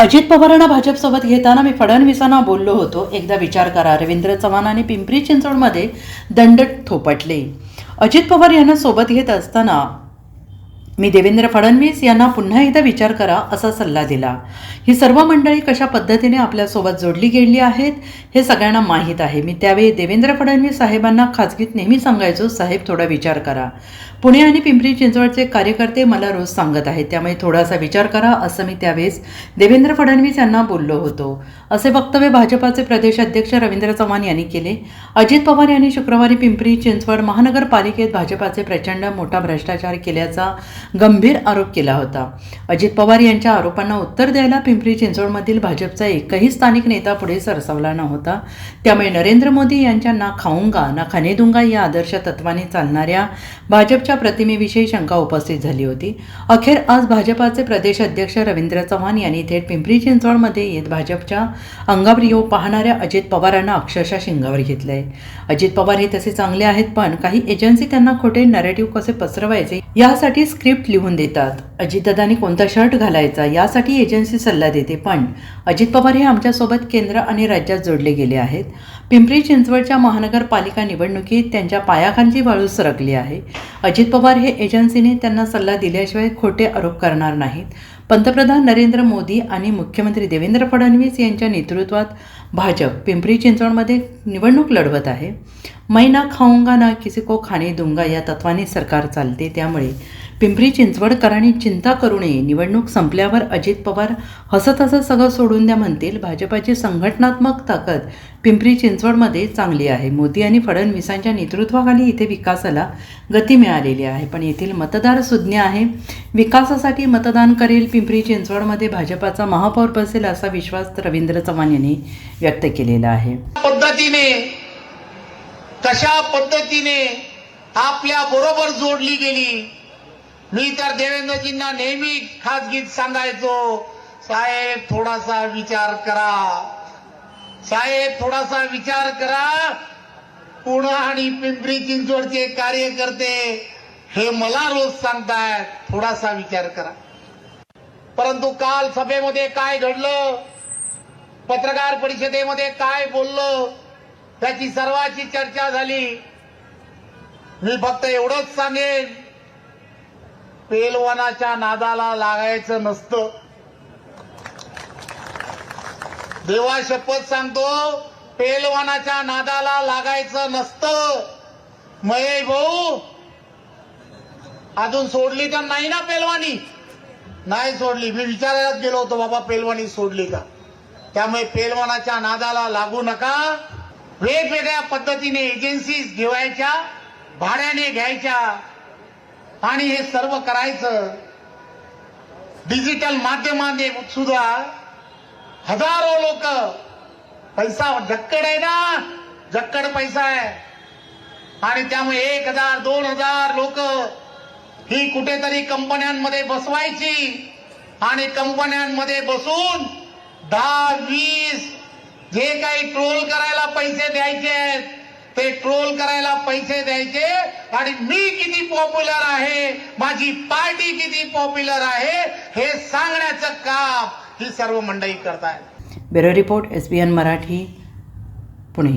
अजित पवारांना भाजपसोबत घेताना मी फडणवीसांना बोललो होतो. एकदा विचार करा रवींद्र चव्हाणांनी पिंपरी चिंचवडमध्ये दंड थोपटले. अजित पवार यांना सोबत घेत असताना मी देवेंद्र फडणवीस यांना पुन्हा एकदा विचार करा असा सल्ला दिला. ही सर्व मंडळी कशा पद्धतीने आपल्यासोबत जोडली गेली आहेत हे सगळ्यांना माहीत आहे. मी त्यावेळी देवेंद्र फडणवीस साहेबांना खाजगीत नेहमी सांगायचो साहेब थोडा विचार करा. पुणे आणि पिंपरी चिंचवडचे कार्यकर्ते मला रोज सांगत आहेत. त्यामुळे थोडासा विचार करा असं मी त्यावेळेस देवेंद्र फडणवीस यांना बोललो होतो. असे वक्तव्य भाजपाचे प्रदेश अध्यक्ष रवींद्र चव्हाण यांनी केले. अजित पवार यांनी शुक्रवारी पिंपरी चिंचवड महानगरपालिकेत भाजपाचे प्रचंड मोठा भ्रष्टाचार केल्याचा गंभीर आरोप केला होता. अजित पवार यांच्या आरोपांना उत्तर द्यायला पिंपरी चिंचवडमधील भाजपचा एकही स्थानिक नेता पुढे सरसावला नव्हता. त्यामुळे नरेंद्र मोदी यांच्या ना खाऊंगा ना खानेदुंगा या आदर्श तत्वाने चालणाऱ्या भाजपच्या प्रतिमेविषयी शंका उपस्थित झाली होती. अखेर आज भाजपाचे प्रदेश अध्यक्ष रवींद्र चव्हाण यांनी थेट पिंपरी चिंचवडमध्ये येत भाजपच्या अंगावर येऊ पाहणाऱ्या अजित पवारांना अक्षरशः शिंगावर घेतलंय. अजित पवार हे तसे चांगले आहेत पण काही एजन्सी त्यांना खोटे नरेटिव्ह कसे पसरवायचे यासाठी स्क्रिप्ट लिहून देतात. अजितदादांनी कोणता शर्ट घालायचा यासाठी एजन्सी सल्ला देते पण अजित पवार हे आमच्यासोबत केंद्र आणि राज्यात जोडले गेले आहेत. पिंपरी चिंचवडच्या महानगरपालिका निवडणुकीत त्यांच्या पायाखालची वाळू सरकली आहे. अजित पवार हे एजन्सीने त्यांना सल्ला दिल्याशिवाय खोटे आरोप करणार नाहीत. पंतप्रधान नरेंद्र मोदी आणि मुख्यमंत्री देवेंद्र फडणवीस यांच्या नेतृत्वात भाजप पिंपरी चिंचवडमध्ये निवडणूक लढवत आहे. मैना खाऊंगा ना किसी को खाणे दुंगा या तत्वाने सरकार चालते त्यामुळे पिंपरी चिंचवडकरांनी चिंता करू नये. निवडणूक संपल्यावर अजित पवार हसत हसत सगळं सोडून द्या म्हणतील भाजपाची संघटनात्मक ताकद पिंपरी चिंचवडमध्ये चांगली आहे. मोदी आणि फडणवीसांच्या नेतृत्वाखाली इथे विकासाला गती मिळालेली आहे. पण येथील मतदार सुज्ञ आहे. विकासासाठी मतदान करेल पिंपरी चिंचवडमध्ये भाजपाचा महापौर बसेल असा विश्वास रवींद्र चव्हाण यांनी व्यक्त केलेला आहे. पद्धतीने कशा पद्धतीने आपल्या बरोबर जोडली गेली? मी तर देवेंद्रजींना नेहमी खासगीत सांगायचो. साहेब थोडासा विचार करा. साहेब थोडासा विचार करा. पुणे आणि पिंपरी चिंचवडचे कार्यकर्ते हे मला रोज सांगतायत. थोडासा विचार करा. परंतु काल सभेमध्ये काय घडलं? पत्रकार परिषदेमध्ये काय बोललो? त्याची सर्वाची चर्चा झाली. मी फक्त एवढंच सांगेन. पेलवनाच्या नादाला लागायचं नसतं. देवा शपथ सांगतो पेलवानाच्या नादाला लागायचं नसतं. महेश भाऊ अजून सोडली तर नाही ना पेलवानी? नाही सोडली. मी विचारायलाच गेलो होतो बाबा पेलवानी सोडली का? त्यामुळे पेलवानाच्या नादाला लागू नका. वेगवेगळ्या पद्धतीने एजन्सीज घेवायच्या भाड्याने घ्यायच्या. आणि हे सर्व करायचं डिजिटल माध्यमाने सुद्धा हजारो लोक पैसा जक्कड आहे ना? जक्कड पैसा आहे. आणि त्यामुळे एक हजार दोन हजार लोक ही कुठेतरी कंपन्यांमध्ये बसवायची आणि कंपन्यांमध्ये बसून दहा वीस जे काही ट्रोल करायला पैसे द्यायचे आहेत ते ट्रोल करायला पैसे द्यायचे आणि मी किती पॉप्युलर आहे माझी पार्टी किती पॉप्युलर आहे हे सांगण्याचं काम ही सर्व मंडळी करतायत. Bureau report S B N Marathi Pune.